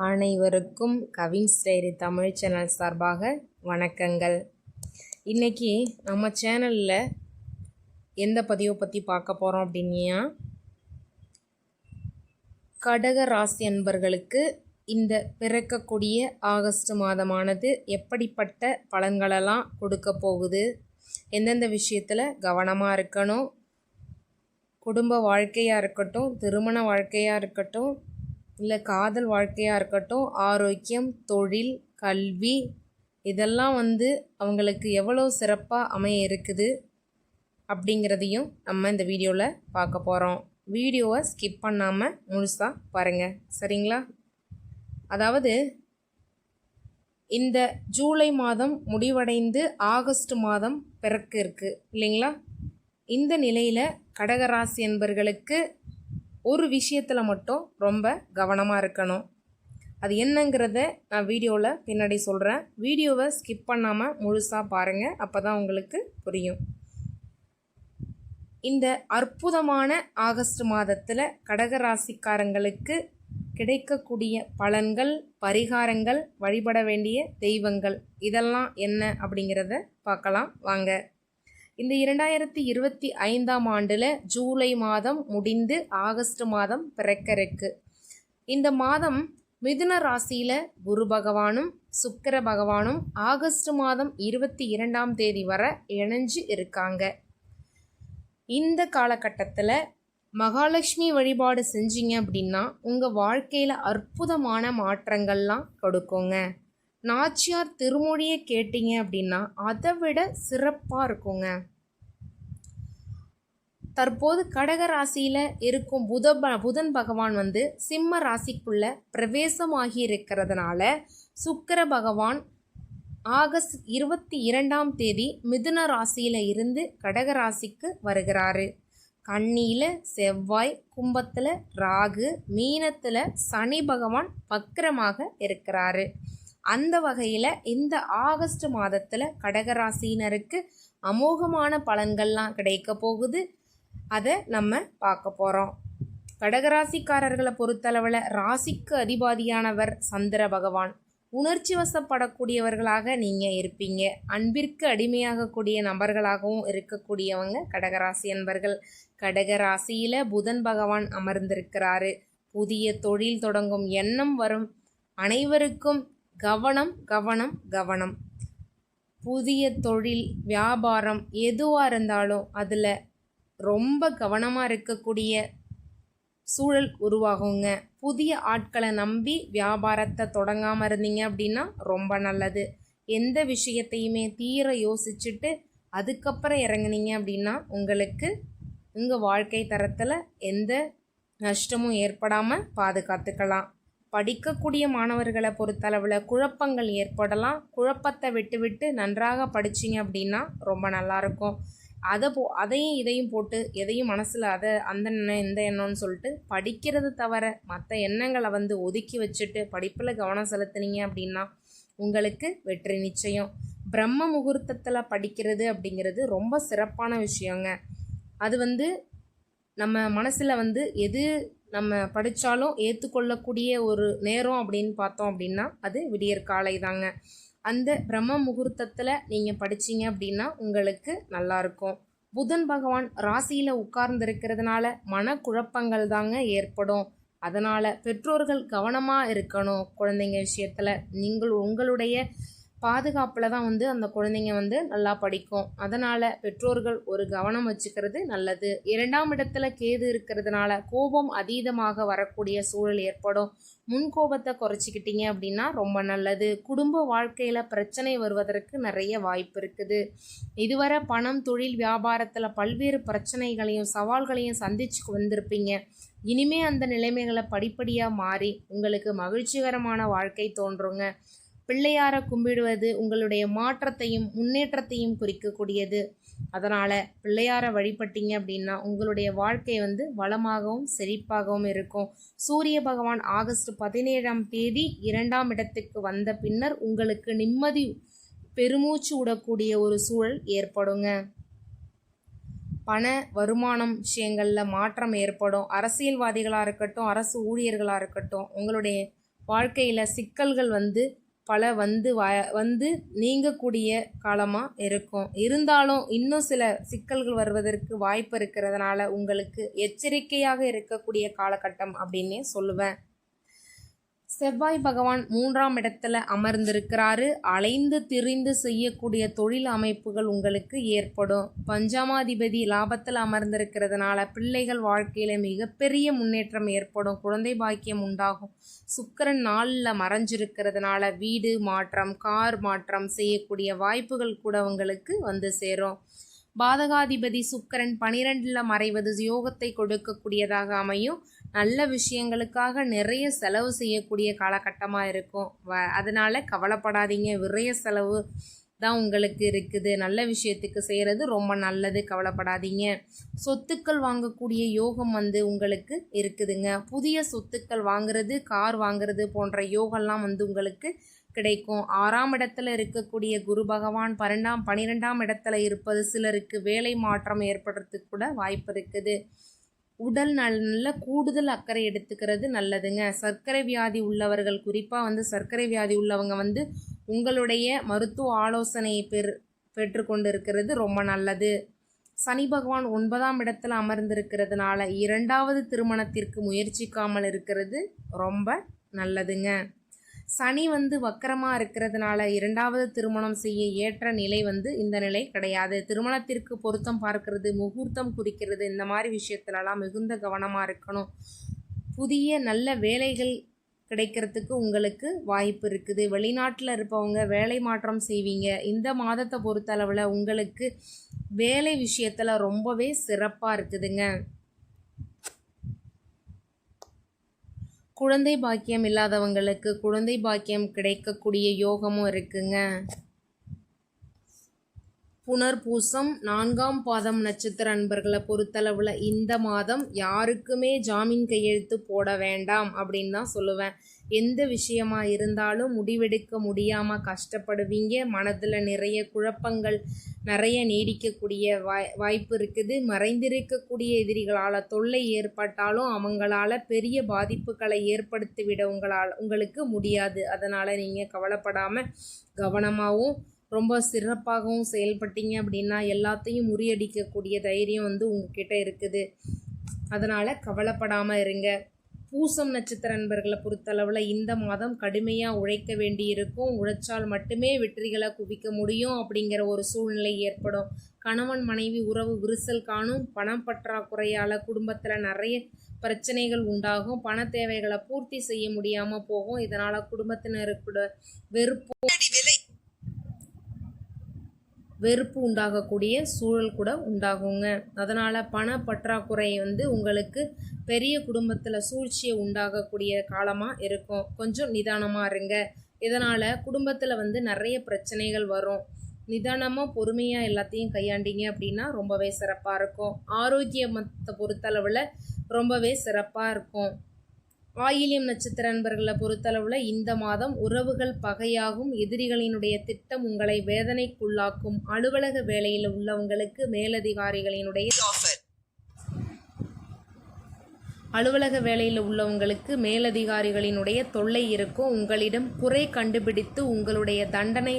அனைவருக்கும் Cavin's diary Tamil channel சார்பாக வணக்கங்கள். இன்றைக்கி நம்ம சேனலில் எந்த பதிவை பற்றி பார்க்க போகிறோம் அப்படின்னா கடக ராசி அன்பர்களுக்கு இந்த பிறக்கக்கூடிய ஆகஸ்ட் மாதமானது எப்படிப்பட்ட பலன்களெல்லாம் கொடுக்க போகுது? எந்தெந்த விஷயத்தில் கவனமாக இருக்கணும்? குடும்ப வாழ்க்கையாக இருக்கட்டும் திருமண வாழ்க்கையாக இருக்கட்டும் இல்லை காதல் வாழ்க்கையாக இருக்கட்டும் ஆரோக்கியம் தொழில் கல்வி இதெல்லாம் வந்து அவங்களுக்கு எவ்வளோ சிறப்பாக அமைய இருக்குது அப்படிங்கிறதையும் நம்ம இந்த வீடியோவில் பார்க்க போகிறோம் வீடியோவை ஸ்கிப் பண்ணாமல் முழுசாக பாருங்கள் சரிங்களா? அதாவது இந்த ஜூலை மாதம் முடிவடைந்து ஆகஸ்ட் மாதம் பிறக்கு இருக்குது இல்லைங்களா? இந்த நிலையில் கடகராசி என்பர்களுக்கு ஒரு விஷயத்தில் மட்டும் ரொம்ப கவனமாக இருக்கணும். அது என்னங்கிறத நான் வீடியோவில் பின்னாடி சொல்கிறேன் வீடியோவை ஸ்கிப் பண்ணாமல் முழுசாக பாருங்கள் அப்போ தான் உங்களுக்கு புரியும். இந்த அற்புதமான ஆகஸ்ட் மாதத்தில் கடகராசிக்காரங்களுக்கு கிடைக்கக்கூடிய பலன்கள் பரிகாரங்கள் வழிபட வேண்டிய தெய்வங்கள் இதெல்லாம் என்ன அப்படிங்கிறத பார்க்கலாம். வாங்க. இந்த இரண்டாயிரத்தி இருபத்தி ஐந்தாம் ஆண்டில் ஜூலை மாதம் முடிந்து ஆகஸ்ட் மாதம் பிறக்கிறக்கு. இந்த மாதம் மிதுன ராசியில் குரு பகவானும் சுக்கர பகவானும் ஆகஸ்ட் மாதம் இருபத்தி இரண்டாம் தேதி வரை இணைஞ்சு இருக்காங்க. இந்த காலகட்டத்தில் மகாலட்சுமி வழிபாடு செஞ்சீங்க அப்படின்னா உங்கள் வாழ்க்கையில் அற்புதமான மாற்றங்கள்லாம் கொடுக்குங்க. நாச்சியார் திருமொழியை கேட்டீங்க அப்படின்னா அதை விட சிறப்பாக இருக்குங்க. தற்போது கடக ராசியில் இருக்கும் புத புதன் பகவான் வந்து சிம்ம ராசிக்குள்ள பிரவேசமாகி இருக்கிறதுனால சுக்கர பகவான் ஆகஸ்ட் இருபத்தி இரண்டாம் தேதி மிதுன ராசியில் இருந்து கடக ராசிக்கு வருகிறாரு. கண்ணியில் செவ்வாய் கும்பத்தில் ராகு மீனத்தில் சனி பகவான் வக்கரமாக இருக்கிறாரு. அந்த வகையில் இந்த ஆகஸ்ட் மாதத்தில் கடகராசினருக்கு அமோகமான பலன்கள்லாம் கிடைக்க போகுது. அதை நம்ம பார்க்க போகிறோம் கடகராசிக்காரர்களை பொறுத்தளவில் ராசிக்கு அதிபாதியானவர் சந்திர பகவான். உணர்ச்சி வசப்படக்கூடியவர்களாக நீங்கள் இருப்பீங்க. அன்பிற்கு அடிமையாகக்கூடிய நபர்களாகவும் இருக்கக்கூடியவங்க கடகராசி என்பர்கள் கடகராசியில் புதன் பகவான் அமர்ந்திருக்கிறாரு. புதிய தொழில் தொடங்கும் எண்ணம் வரும். அனைவருக்கும் கவனம் கவனம் கவனம். புதிய தொழில் வியாபாரம் எதுவாக இருந்தாலும் அதில் ரொம்ப கவனமாக இருக்கக்கூடிய சூழல் உருவாகுங்க. புதிய ஆட்களை நம்பி வியாபாரத்தை தொடங்காமல் இருந்தீங்க அப்படின்னா ரொம்ப நல்லது. எந்த விஷயத்தையுமே தீர யோசிச்சுட்டு அதுக்கப்புறம் இறங்குனீங்க அப்படின்னா உங்களுக்கு உங்கள் வாழ்க்கை தரத்தில் எந்த நஷ்டமும் ஏற்படாமல் பாதுகாத்துக்கலாம். படிக்கக்கூடிய மாணவர்களை பொறுத்தளவில் குழப்பங்கள் ஏற்படலாம். குழப்பத்தை விட்டுவிட்டு நன்றாக படிச்சிங்க அப்படின்னா ரொம்ப நல்லாயிருக்கும். அதை போ அதையும் இதையும் போட்டு எதையும் மனசில் அதை அந்த எண்ணம் இந்த எண்ணம்னு சொல்லிட்டு படிக்கிறது தவிர மற்ற எண்ணங்களை வந்து ஒதுக்கி வச்சுட்டு படிப்பில் கவனம் செலுத்துனீங்க அப்படின்னா உங்களுக்கு வெற்றி நிச்சயம். பிரம்ம முகூர்த்தத்தில் படிக்கிறது அப்படிங்கிறது ரொம்ப சிறப்பான விஷயங்க. அது வந்து நம்ம மனசில் வந்து எது நம்ம படித்தாலும் ஏற்றுக்கொள்ளக்கூடிய ஒரு நேரம் அப்படின்னு பார்த்தோம் அப்படின்னா அது விடியற் காலை தாங்க. அந்த பிரம்ம முகூர்த்தத்தில் நீங்கள் படிச்சீங்க அப்படின்னா உங்களுக்கு நல்லாயிருக்கும் புதன் பகவான் ராசியில் உட்கார்ந்துருக்கிறதுனால மனக்குழப்பங்கள் தாங்க ஏற்படும். அதனால் பெற்றோர்கள் கவனமாக இருக்கணும் குழந்தைங்க விஷயத்தில். நீங்கள் உங்களுடைய பாதுகாப்பில் தான் வந்து அந்த குழந்தைங்க வந்து நல்லா படிக்கும். அதனால் பெற்றோர்கள் ஒரு கவனம் வச்சுக்கிறது நல்லது. இரண்டாம் இடத்துல கேது இருக்கிறதுனால கோபம் அதீதமாக வரக்கூடிய சூழல் ஏற்படும். முன் கோபத்தை குறைச்சிக்கிட்டீங்க அப்படின்னா ரொம்ப நல்லது. குடும்ப வாழ்க்கையில் பிரச்சனை வருவதற்கு நிறைய வாய்ப்பு இருக்குது. இதுவரை பணம் தொழில் வியாபாரத்தில் பல்வேறு பிரச்சனைகளையும் சவால்களையும் சந்திச்சு வந்திருப்பீங்க. இனிமே அந்த நிலைமைகளை படிப்படியாக மாறி உங்களுக்கு மகிழ்ச்சிகரமான வாழ்க்கை தோன்றுங்க. பிள்ளையார கும்பிடுவது உங்களுடைய மாற்றத்தையும் முன்னேற்றத்தையும் குறிக்கக்கூடியது. அதனால் பிள்ளையார வழிபட்டீங்க அப்படின்னா உங்களுடைய வாழ்க்கை வந்து வளமாகவும் செழிப்பாகவும் இருக்கும். சூரிய பகவான் ஆகஸ்ட் பதினேழாம் தேதி இரண்டாம் இடத்துக்கு வந்த பின்னர் உங்களுக்கு நிம்மதி பெருமூச்சு விடக்கூடிய ஒரு சூழல் ஏற்படுங்க. பண வருமானம் விஷயங்களில் மாற்றம் ஏற்படும். அரசியல்வாதிகளாக இருக்கட்டும் அரசு ஊழியர்களாக இருக்கட்டும் உங்களுடைய வாழ்க்கையில் சிக்கல்கள் வந்து பல வந்து வ வந்து நீங்கக்கூடிய காலமாக இருக்கும். இருந்தாலும் இன்னும் சில சிக்கல்கள் வருவதற்கு வாய்ப்பு இருக்கிறதுனால உங்களுக்கு எச்சரிக்கையாக இருக்கக்கூடிய காலகட்டம் அப்படின்னே சொல்லுவேன். செவ்வாய் பகவான் மூன்றாம் இடத்துல அமர்ந்திருக்கிறாரு. அலைந்து திரிந்து செய்யக்கூடிய தொழில் அமைப்புகள் உங்களுக்கு ஏற்படும். பஞ்சமாதிபதி லாபத்தில் அமர்ந்திருக்கிறதுனால பிள்ளைகள் வாழ்க்கையில் மிகப்பெரிய முன்னேற்றம் ஏற்படும். குழந்தை பாக்கியம் உண்டாகும். சுக்கரன் நாளில் மறைஞ்சிருக்கிறதுனால வீடு மாற்றம் கார் மாற்றம் செய்யக்கூடிய வாய்ப்புகள் கூட உங்களுக்கு வந்து சேரும். பாதகாதிபதி சுக்கரன் பனிரெண்டில் மறைவது யோகத்தை கொடுக்கக்கூடியதாக அமையும். நல்ல விஷயங்களுக்காக நிறைய செலவு செய்யக்கூடிய காலகட்டமாக இருக்கும். வ அதனால் கவலைப்படாதீங்க. விரைய செலவு தான் உங்களுக்கு இருக்குது. நல்ல விஷயத்துக்கு செய்கிறது ரொம்ப நல்லது. கவலைப்படாதீங்க. சொத்துக்கள் வாங்கக்கூடிய யோகம் வந்து உங்களுக்கு இருக்குதுங்க. புதிய சொத்துக்கள் வாங்குறது கார் வாங்குறது போன்ற யோகம்லாம் வந்து உங்களுக்கு கிடைக்கும். ஆறாம் இடத்துல இருக்கக்கூடிய குரு பகவான் பன்னெண்டாம் பன்னிரெண்டாம் இடத்துல இருப்பது சிலருக்கு வேலை மாற்றம் ஏற்படுறதுக்கு கூட வாய்ப்பு இருக்குது. உடல் நலனில் கூடுதல் அக்கறை எடுத்துக்கிறது நல்லதுங்க. சர்க்கரை வியாதி உள்ளவர்கள் குறிப்பாக வந்து சர்க்கரை வியாதி உள்ளவங்க வந்து உங்களுடைய மருத்துவ ஆலோசனையை பெற் பெற்றுக்கொண்டு இருக்கிறது ரொம்ப நல்லது. சனி பகவான் ஒன்பதாம் இடத்தில் அமர்ந்திருக்கிறதுனால இரண்டாவது திருமணத்திற்கு முயற்சிக்காமல் இருக்கிறது ரொம்ப நல்லதுங்க. சனி வந்து வக்கரமாக இருக்கிறதுனால இரண்டாவது திருமணம் செய்ய ஏற்ற நிலை வந்து இந்த நிலை கிடையாது. திருமணத்திற்கு பொருத்தம் பார்க்கறது முகூர்த்தம் குறிக்கிறது இந்த மாதிரி விஷயத்துலலாம் மிகுந்த கவனமாக இருக்கணும். புதிய நல்ல வேலைகள் கிடைக்கிறதுக்கு உங்களுக்கு வாய்ப்பு இருக்குது. வெளிநாட்டில் இருப்பவங்க வேலை மாற்றம் செய்வீங்க. இந்த மாதத்தை பொறுத்தளவில் உங்களுக்கு வேலை விஷயத்தில் ரொம்பவே சிறப்பாக இருக்குதுங்க. குழந்தை பாக்கியம் இல்லாதவங்களுக்கு குழந்தை பாக்கியம் கிடைக்கக்கூடிய யோகமும் இருக்குங்க. புனர்பூசம் நான்காம் பாதம் நட்சத்திர அன்பர்களை பொறுத்தளவில் இந்த மாதம் யாருக்குமே ஜாமீன் கையெழுத்து போட வேண்டாம் அப்படின்னு தான் சொல்லுவேன். எந்த விஷயமா இருந்தாலும் முடிவெடுக்க முடியாமல் கஷ்டப்படுவீங்க. மனதில் நிறைய குழப்பங்கள் நிறைய நீடிக்கக்கூடிய வாய் வாய்ப்பு இருக்குது. மறைந்திருக்கக்கூடிய எதிரிகளால் தொல்லை ஏற்பட்டாலும் அவங்களால பெரிய பாதிப்புகளை ஏற்படுத்திவிட உங்களால் உங்களுக்கு முடியாது. அதனால் நீங்கள் கவலைப்படாமல் கவனமாகவும் ரொம்ப சிறப்பாகவும் செயல்பட்டீங்க அப்படின்னா எல்லாத்தையும் முறியடிக்கக்கூடிய தைரியம் வந்து உங்ககிட்ட இருக்குது. அதனால் கவலைப்படாமல் இருங்க. பூசம் நட்சத்திர நண்பர்களை பொறுத்தளவில் இந்த மாதம் கடுமையாக உழைக்க வேண்டியிருக்கும். உழைச்சால் மட்டுமே வெற்றிகளை குவிக்க முடியும் அப்படிங்கிற ஒரு சூழ்நிலை ஏற்படும். கணவன் மனைவி உறவு விரிசல் காணும். பணம் பற்றாக்குறையால் குடும்பத்தில் நிறைய பிரச்சனைகள் உண்டாகும். பண தேவைகளை பூர்த்தி செய்ய முடியாமல் போகும். இதனால் குடும்பத்தினருக்கு வெறுப்பும் வெறுப்பு உண்டாகக்கூடிய சூழல் கூட உண்டாகுங்க. அதனால் பண பற்றாக்குறை வந்து உங்களுக்கு பெரிய குடும்பத்தில் சூழ்ச்சியை உண்டாகக்கூடிய காலமாக இருக்கும். கொஞ்சம் நிதானமாக இருங்க. இதனால் குடும்பத்தில் வந்து நிறைய பிரச்சனைகள் வரும். நிதானமாக பொறுமையாக எல்லாத்தையும் கையாண்டிங்க அப்படின்னா ரொம்பவே சிறப்பாக இருக்கும். ஆரோக்கியமத்தை பொறுத்தளவில் ரொம்பவே சிறப்பாக இருக்கும். ஆயிலியம் நட்சத்திர நண்பர்களை பொறுத்தளவில் இந்த மாதம் உறவுகள் பகையாகும் எதிரிகளினுடைய திட்டம் உங்களை வேதனைக்குள்ளாக்கும் அலுவலக வேலையில் உள்ளவங்களுக்கு மேலதிகாரிகளினுடைய அலுவலக வேலையில் உள்ளவங்களுக்கு மேலதிகாரிகளினுடைய தொல்லை இருக்கும். உங்களிடம் குறை கண்டுபிடித்து உங்களுடைய தண்டனை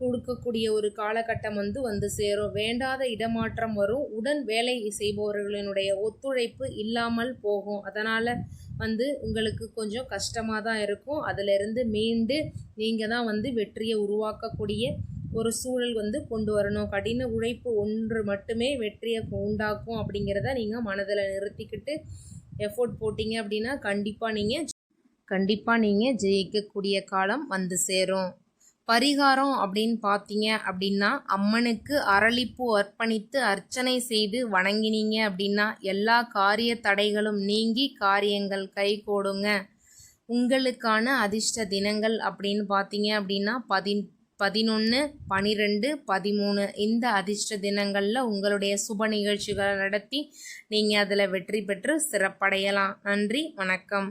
கொடுக்கக்கூடிய ஒரு காலகட்டம் வந்து வந்து சேரும். வேண்டாத இடமாற்றம் வரும். உடன் வேலை செய்பவர்களினுடைய ஒத்துழைப்பு இல்லாமல் போகும். அதனால் வந்து உங்களுக்கு கொஞ்சம் கஷ்டமாக தான் இருக்கும். அதிலிருந்து மீண்டு நீங்கள் தான் வந்து வெற்றியை உருவாக்கக்கூடிய ஒரு சூழல் வந்து கொண்டு வரணும். கடின உழைப்பு ஒன்று மட்டுமே வெற்றியை உண்டாக்கும் அப்படிங்கிறத நீங்கள் மனதில் நிறுத்திக்கிட்டு எஃபோர்ட் போட்டிங்க அப்படின்னா கண்டிப்பாக நீங்கள் கண்டிப்பாக நீங்கள் ஜெயிக்கக்கூடிய காலம் வந்து சேரும். பரிகாரம் அப்படின்னு பார்த்தீங்க அப்படின்னா அம்மனுக்கு அரளிப்பூ அர்ப்பணித்து அர்ச்சனை செய்து வணங்கினீங்க அப்படின்னா எல்லா காரிய தடைகளும் நீங்கி காரியங்கள் கைகூடுங்க உங்களுக்கான அதிர்ஷ்ட தினங்கள் அப்படின்னு பார்த்தீங்க அப்படின்னா பதி பதினொன்று பனிரெண்டு பதிமூணு இந்த அதிர்ஷ்ட தினங்களில் உங்களுடைய சுப நிகழ்ச்சிகளை நடத்தி நீங்கள் அதில் வெற்றி பெற்று சிறப்படையலாம். நன்றி வணக்கம்.